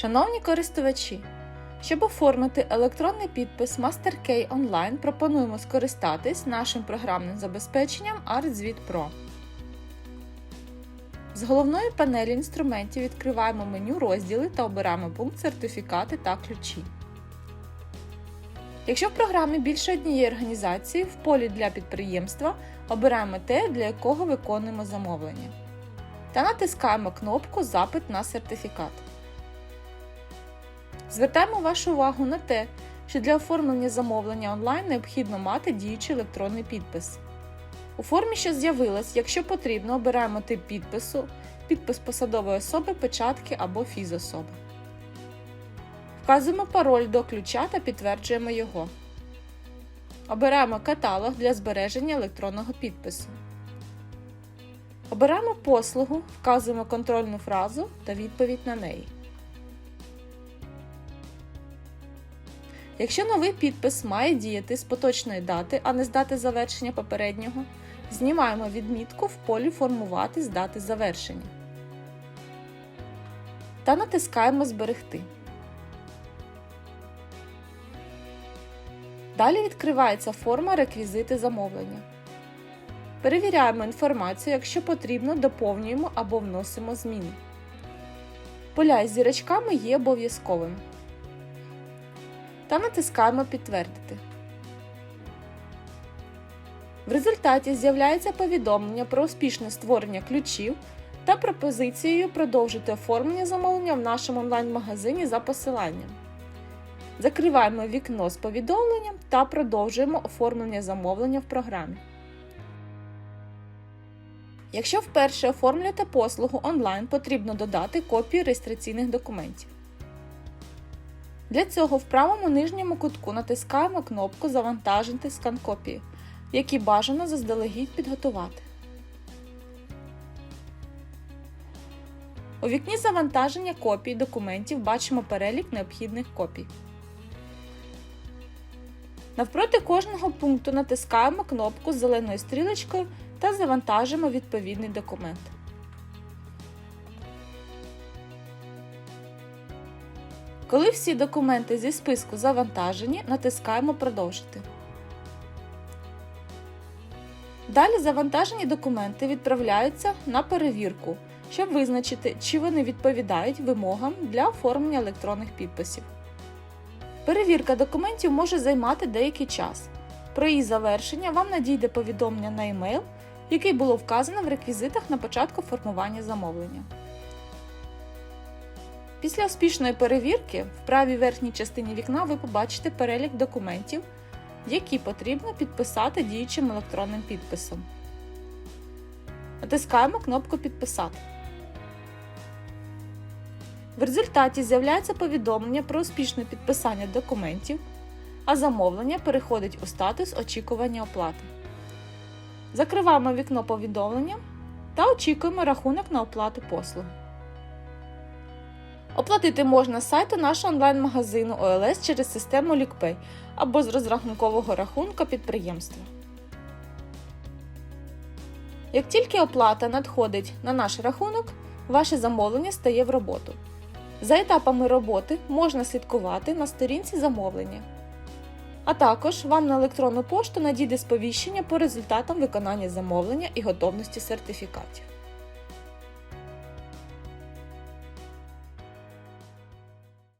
Шановні користувачі, щоб оформити електронний підпис MasterKey Online, пропонуємо скористатись нашим програмним забезпеченням ArtZvit Pro. З головної панелі інструментів відкриваємо меню розділи та обираємо пункт Сертифікати та ключі. Якщо в програмі більше однієї організації, в полі для підприємства обираємо те, для якого виконуємо замовлення. Та натискаємо кнопку Запит на сертифікат. Звертаємо вашу увагу на те, що для оформлення замовлення онлайн необхідно мати діючий електронний підпис. У формі, що з'явилась, якщо потрібно, обираємо тип підпису, підпис посадової особи, печатки або фізособи. Вказуємо пароль до ключа та підтверджуємо його. Обираємо каталог для збереження електронного підпису. Обираємо послугу, вказуємо контрольну фразу та відповідь на неї. Якщо новий підпис має діяти з поточної дати, а не з дати завершення попереднього, знімаємо відмітку в полі Формувати з дати завершення та натискаємо Зберегти. Далі відкривається форма Реквізити замовлення. Перевіряємо інформацію, якщо потрібно, доповнюємо або вносимо зміни. Поля із зірочками є обов'язковим. Та натискаємо Підтвердити. В результаті з'являється повідомлення про успішне створення ключів та пропозицією продовжити оформлення замовлення в нашому онлайн-магазині за посиланням. Закриваємо вікно з повідомленням та продовжуємо оформлення замовлення в програмі. Якщо вперше оформлюєте послугу онлайн, потрібно додати копії реєстраційних документів. Для цього в правому нижньому кутку натискаємо кнопку Завантажити скан копії, які бажано заздалегідь підготувати. У вікні завантаження копій документів бачимо перелік необхідних копій. Навпроти кожного пункту натискаємо кнопку з зеленою стрілочкою та завантажимо відповідний документ. Коли всі документи зі списку завантажені, натискаємо Продовжити. Далі завантажені документи відправляються на перевірку, щоб визначити, чи вони відповідають вимогам для оформлення електронних підписів. Перевірка документів може займати деякий час. Про її завершення вам надійде повідомлення на e-mail, який було вказано в реквізитах на початку формування замовлення. Після успішної перевірки в правій верхній частині вікна ви побачите перелік документів, які потрібно підписати діючим електронним підписом. Натискаємо кнопку Підписати. В результаті з'являється повідомлення про успішне підписання документів, а замовлення переходить у статус очікування оплати. Закриваємо вікно повідомлення та очікуємо рахунок на оплату послуг. Оплатити можна з сайту нашого онлайн-магазину ОЛС через систему LickPay або з розрахункового рахунка підприємства. Як тільки оплата надходить на наш рахунок, ваше замовлення стає в роботу. За етапами роботи можна слідкувати на сторінці замовлення. А також вам на електронну пошту надійде сповіщення по результатам виконання замовлення і готовності сертифікатів.